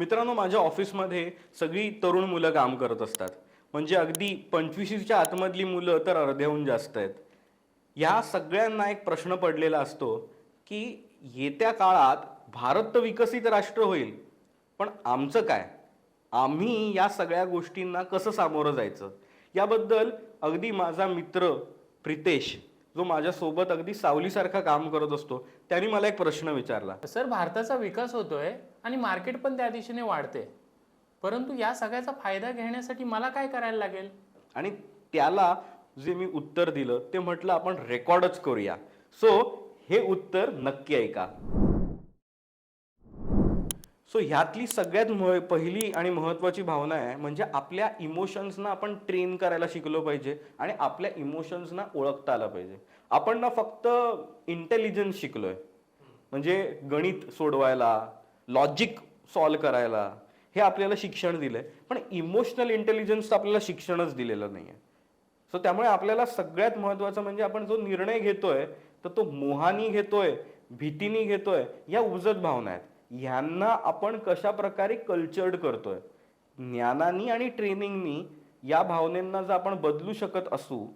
मित्रांनो माझ्या ऑफिसमध्ये सगळी तरुण मुलं काम करत असतात. म्हणजे अगदी पंचवीसच्या आतमधली मुलं तर अर्ध्याहून जास्त आहेत. ह्या सगळ्यांना एक प्रश्न पडलेला असतो की येत्या काळात भारत तर विकसित राष्ट्र होईल पण आमचं काय? आम्ही या सगळ्या गोष्टींना कसं सामोरं जायचं? याबद्दल अगदी माझा मित्र प्रितेश जो माझ्यासोबत अगदी सावलीसारखा काम करत असतो त्यांनी मला एक प्रश्न विचारला. सर भारताचा विकास होतोय आणि मार्केट पण त्या दिशेने वाढते परंतु या सगळ्याचा फायदा घेण्यासाठी मला काय करायला लागेल? आणि त्याला जे मी उत्तर दिलं ते म्हटलं आपण रेकॉर्डच करूया. सो हे उत्तर नक्की ऐका. सो ह्यातली सगळ्यात पहिली आणि महत्वाची भावना आहे म्हणजे आपल्या इमोशन्सना आपण ट्रेन करायला शिकलो पाहिजे आणि आपल्या इमोशन्सना ओळखता आलं पाहिजे. आपण ना फक्त इंटेलिजन्स शिकलोय. म्हणजे गणित सोडवायला लॉजिक सॉल्व करायला हे आपल्याला शिक्षण दिलंय. पण इमोशनल इंटेलिजन्स आपल्याला शिक्षणच दिलेलं नाहीये. सो त्यामुळे आपल्याला सगळ्यात महत्वाचं म्हणजे आपण जो निर्णय घेतोय तर तो मोहानी घेतोय भीतीनी घेतोय या उजत भावना आहेत. ह्यांना आपण कशा प्रकारे कल्चर्ड करतोय? ज्ञानानी आणि ट्रेनिंगनी या भावनेंना जर आपण बदलू शकत असू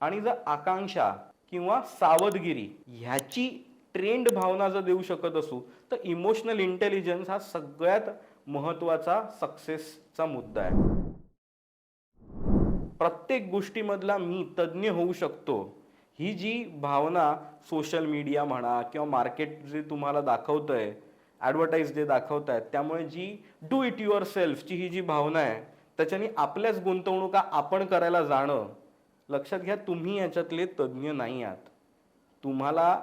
आणि जर आकांक्षा किंवा सावधगिरी ह्याची ट्रेंड भावना जर देऊ शकत असू तर इमोशनल इंटेलिजन्स हा सगळ्यात महत्त्वाचा सक्सेसचा मुद्दा आहे. प्रत्येक गोष्टीमधला मी तज्ज्ञ होऊ शकतो. ही जी भावना सोशल मीडिया म्हणा किंवा मार्केट जे तुम्हाला दाखवतंय ॲडव्हर्टाईज जे दाखवत आहेत त्यामुळे जी डू इट युअर सेल्फची ही जी भावना आहे त्याच्याने आपल्याच गुंतवणुका आपण करायला जाणं लक्षात घ्या तुम्ही याच्यातले तज्ज्ञ नाही आहात. तुम्हाला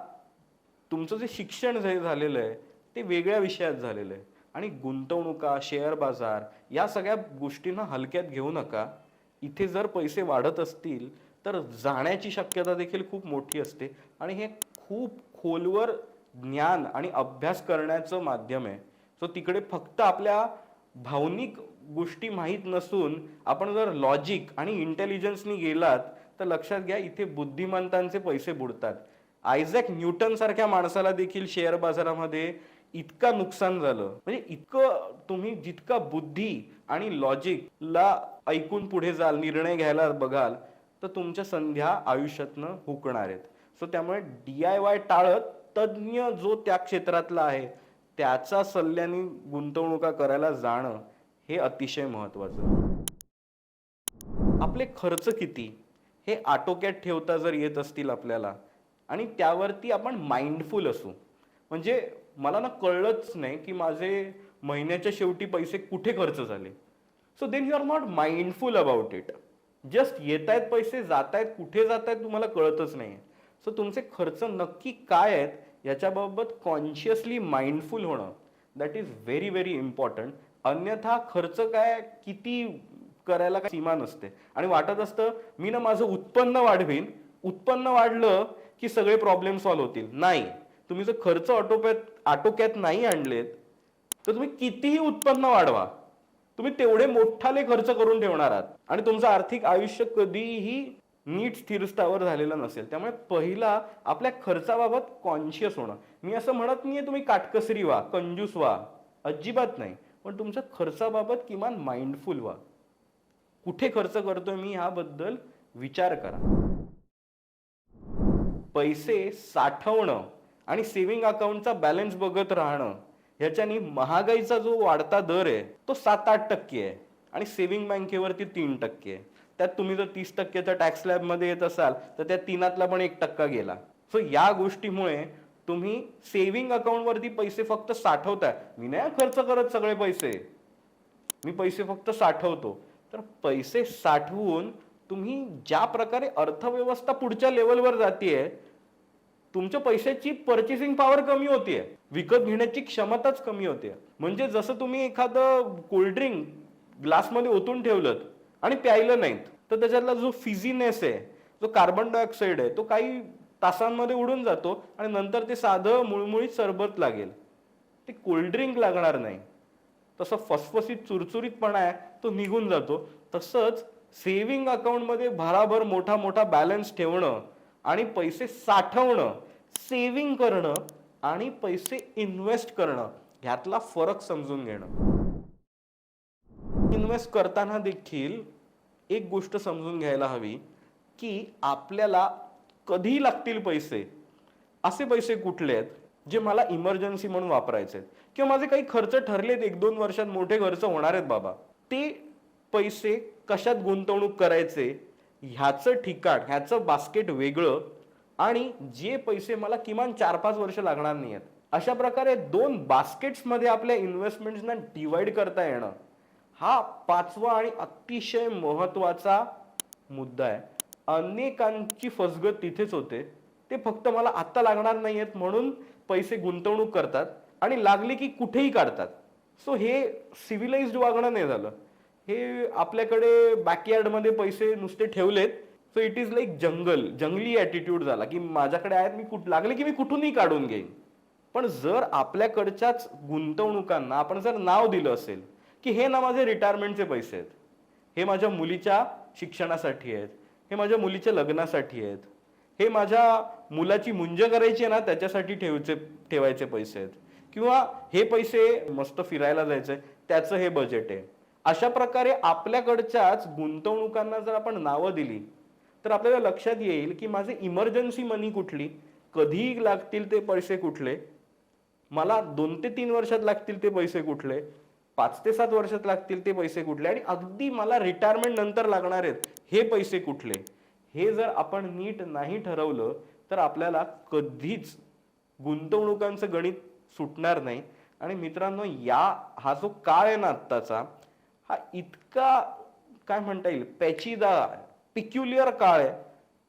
तुमचं जे शिक्षण जे झालेलं आहे ते वेगळ्या विषयात झालेलं आहे. आणि गुंतवणुका शेअर बाजार या सगळ्या गोष्टींना हलक्यात घेऊ नका. इथे जर पैसे वाढत असतील तर जाण्याची शक्यता देखील खूप मोठी असते. आणि हे खूप खोलवर ज्ञान आणि अभ्यास करण्याचं माध्यम आहे. सो तिकडे फक्त आपल्या भावनिक गोष्टी माहीत नसून आपण जर लॉजिक आणि इंटेलिजन्सनी गेलात तर लक्षात घ्या इथे बुद्धिमंतांचे पैसे बुडतात. आयझॅक न्यूटन सारख्या माणसाला देखील शेअर बाजारामध्ये इतका नुकसान झालं. म्हणजे इतकं तुम्ही जितका बुद्धी आणि लॉजिकला ऐकून पुढे जाल निर्णय घ्यायला बघाल तर तुमच्या संध्या आयुष्यातनं हुकणार आहेत. सो त्यामुळे डी आय वाय टाळत तज्ज्ञ जो त्या क्षेत्रातला आहे त्याचा सल्ल्याने गुंतवणुका करायला जाणं हे अतिशय महत्वाचं आपले खर्च किती? हे आटोक्यात ठेवता जर येत असतील आपल्याला आणि त्यावरती आपण माइंडफुल असू. म्हणजे मला ना कळलंच नाही की माझे महिन्याच्या शेवटी पैसे कुठे खर्च झाले. So then you are not mindful about it just येत आहेत पैसे जात आहेत कुठे जात आहेत तुम्हाला कळतच नाही सो तुमचे खर्च नक्की काय आहेत याच्याबाबत कॉन्शियसली माइंडफुल होणं that is very very important अन्यथा खर्च काय किती करायला काय सीमा नसते. आणि वाटत असतं मी ना माझं उत्पन्न वाढवीन. उत्पन्न वाढलं की सगळे प्रॉब्लेम सॉल्व्ह होतील. नाही. तुम्ही जर खर्च ऑटोपॅत आटोक्यात नाही आणलेत तर तुम्ही कितीही उत्पन्न वाढवा. तुम्ही तेवढे मोठाले खर्च करून ठेवणार आहात. आणि तुमचं आर्थिक आयुष्य कधीही नीट स्थिरस्थावर झालेलं नसेल. त्यामुळे पहिला आपल्या खर्चाबाबत कॉन्शियस होणं. मी असं म्हणत नाहीये तुम्ही काटकसरी व्हा कंजूस व्हा. अजिबात नाही. पण तुमच्या खर्चाबाबत किमान माइंडफुल व्हा. कुठे खर्च करतोय मी ह्याबद्दल विचार करा. पैसे साठवणं आणि सेव्हिंग अकाउंटचा बॅलन्स बघत राहणं ह्याच्यानी महागाईचा जो वाढता दर आहे तो सात आठ टक्के आहे. आणि सेव्हिंग बँकेवरती तीन टक्के आहे. त्यात तुम्ही जर तीस टक्केच्या टॅक्समध्ये येत असाल तर त्या तीनातला पण एक टक्का गेला. सो या गोष्टीमुळे तुम्ही सेव्हिंग अकाउंटवरती पैसे फक्त साठवताय. मी नाही खर्च करत सगळे पैसे. मी पैसे फक्त साठवतो. तर पैसे साठवून तुम्ही ज्या प्रकारे अर्थव्यवस्था पुढच्या लेवलवर जातीये तुमच्या पैशाची पर्चेसिंग पॉवर कमी होतीये. विकत घेण्याची क्षमताच कमी होते म्हणजे जसं तुम्ही एखादं कोल्ड्रिंक ग्लासमध्ये ओतून ठेवलं आणि प्यायलं नाहीत. तर त्याच्यातला जो फिझीनेस आहे जो कार्बन डायऑक्साईड आहे तो काही तासांमध्ये उडून जातो आणि नंतर ते साधं मुळमुळीत सरबत लागेल. ते कोल्ड्रिंक लागणार नाही. तसं फसफसीत चुरचुरीतपणा आहे तो निघून जातो. तसंच सेव्हिंग अकाउंटमध्ये भराभर मोठा मोठा बॅलन्स ठेवणं आणि पैसे साठवणं सेव्हिंग करणं आणि पैसे इन्व्हेस्ट करणं ह्यातला फरक समजून घेणं. इन्व्हेस्ट करताना देखील एक गोष्ट समजून घ्यायला हवी की आपल्याला कधी लागतील पैसे? असे पैसे कुठले आहेत जे मला इमर्जन्सी म्हणून वापरायचे आहेत? किंवा माझे काही खर्च ठरलेत एक दोन वर्षात मोठे खर्च होणार आहेत बाबा. ते पैसे कशात गुंतवणूक करायचे ह्याचं ठिकाण ह्याचं बास्केट वेगळं आणि जे पैसे मला किमान चार पाच वर्ष लागणार नाही आहेत अशा प्रकारे दोन बास्केट्समध्ये आपल्या इन्व्हेस्टमेंट्सना डिवाइड करता येणं हा पाचवा आणि अतिशय महत्त्वाचा मुद्दा आहे. अनेकांची फसगत तिथेच होते. ते फक्त मला आत्ता लागणार नाही आहेत म्हणून पैसे गुंतवणूक करतात आणि लागले की कुठेही काढतात. सो हे सिव्हिलाइज्ड वागणं नाही झालं. हे आपल्याकडे बॅकयार्डमध्ये पैसे नुसते ठेवलेत. So it is like jungle जंगली ॲटिट्यूड झाला की माझ्याकडे आहेत मी कुठ लागले की मी कुठूनही काढून घेईन. पण जर आपल्याकडच्याच गुंतवणुकांना आपण जर नाव दिलं असेल की हे ना माझे रिटायरमेंटचे पैसे आहेत. हे माझ्या मुलीच्या शिक्षणासाठी आहेत. हे माझ्या मुलीच्या लग्नासाठी आहेत. हे माझ्या मुलाची मुंज करायची आहे ना त्याच्यासाठी ठेवचे ठेवायचे पैसे आहेत. किंवा हे पैसे मस्त फिरायला जायचंय त्याचं हे बजेट आहे. अशा प्रकारे आपल्याकडच्याच गुंतवणुकांना जर आपण नावं दिली तर आपल्याला लक्षात येईल की माझे इमर्जन्सी मनी कुठली कधी लागतील ते पैसे कुठले मला दोन ते तीन वर्षात लागतील ते पैसे कुठले पाच ते सात वर्षात लागतील ते पैसे कुठले? आणि अगदी मला रिटायरमेंट नंतर लागणार आहेत हे पैसे कुठले? हे जर आपण नीट नाही ठरवलं तर आपल्याला कधीच गुंतवणुकांचं गणित सुटणार नाही. आणि मित्रांनो या हा जो काळ आहे ना आत्ताचा हा इतका काय म्हणता येईल पॅचीदा पिक्युलियर काळ आहे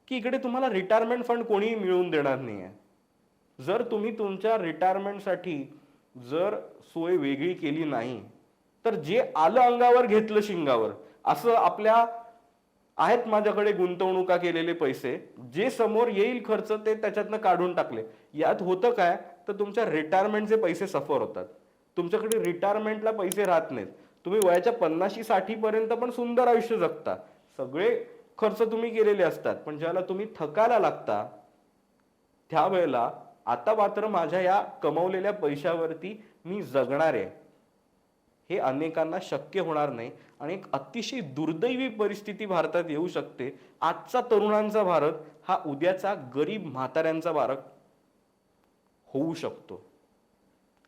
की इकडे तुम्हाला रिटायरमेंट फंड कोणीही मिळवून देणार नाही आहे जर तुम्ही तुमच्या रिटायरमेंटसाठी जर सोय वेगळी केली नाही तर जे आलं अंगावर घेतलं शिंगावर. असं आपल्या आहेत माझ्याकडे गुंतवणुका केलेले पैसे. जे समोर येईल खर्च ते त्याच्यातनं काढून टाकले. यात होतं काय? तर तुमच्या रिटायरमेंटचे पैसे सफर होतात. तुमच्याकडे रिटायरमेंटला पैसे राहत नाहीत. तुम्ही वयाच्या पन्नाशी साठी पर्यंत पण सुंदर आयुष्य जगता. सगळे खर्च तुम्ही केलेले असतात. पण ज्याला तुम्ही थकायला लागता त्यावेळेला आता मात्र माझ्या या कमवलेल्या पैशावरती मी जगणार आहे. हे अनेकांना शक्य होणार नाही. आणि एक अतिशय दुर्दैवी परिस्थिती भारतात येऊ शकते. आजचा तरुणांचा भारत हा उद्याचा गरीब म्हाताऱ्यांचा भारत होऊ शकतो.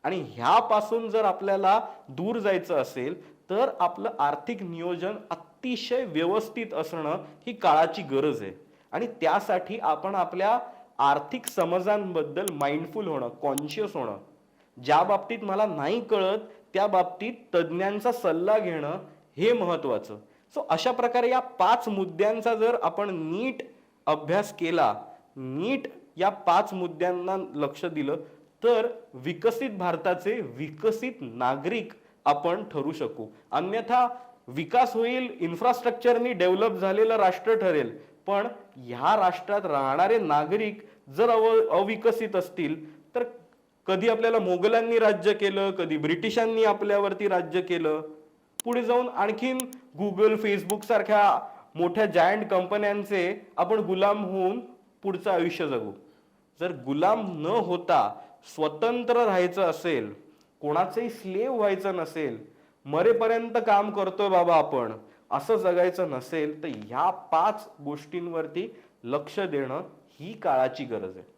आणि ह्यापासून जर आपल्याला दूर जायचं असेल तर आपलं आर्थिक नियोजन अतिशय व्यवस्थित असणं ही काळाची गरज आहे. आणि त्यासाठी आपण आपल्या आर्थिक समजांबद्दल माइंडफुल होणं कॉन्शियस होणं ज्या बाबतीत मला नाही कळत त्या बाबतीत तज्ज्ञांचा सल्ला घेणं हे महत्त्वाचं सो अशा प्रकारे या पाच मुद्द्यांचा जर आपण नीट अभ्यास केला नीट या पाच मुद्द्यांना लक्ष दिलं तर विकसित भारताचे विकसित नागरिक आपण ठरू शकू. अन्यथा विकास होईल इन्फ्रास्ट्रक्चरनी डेव्हलप झालेलं राष्ट्र ठरेल पण ह्या राष्ट्रात राहणारे नागरिक जर अव अविकसित असतील कधी आपल्याला मोगलांनी राज्य केलं कधी ब्रिटिशांनी आपल्यावरती राज्य केलं. पुढे जाऊन आणखीन गुगल फेसबुक सारख्या मोठ्या जायंट कंपन्यांचे आपण गुलाम होऊन पुढचं आयुष्य जगू. जर गुलाम न होता स्वतंत्र राहायचं असेल कोणाचंही स्लेव व्हायचं नसेल मरेपर्यंत काम करतोय बाबा आपण असं जगायचं नसेल तर ह्या पाच गोष्टींवरती लक्ष देणं ही काळाची गरज आहे.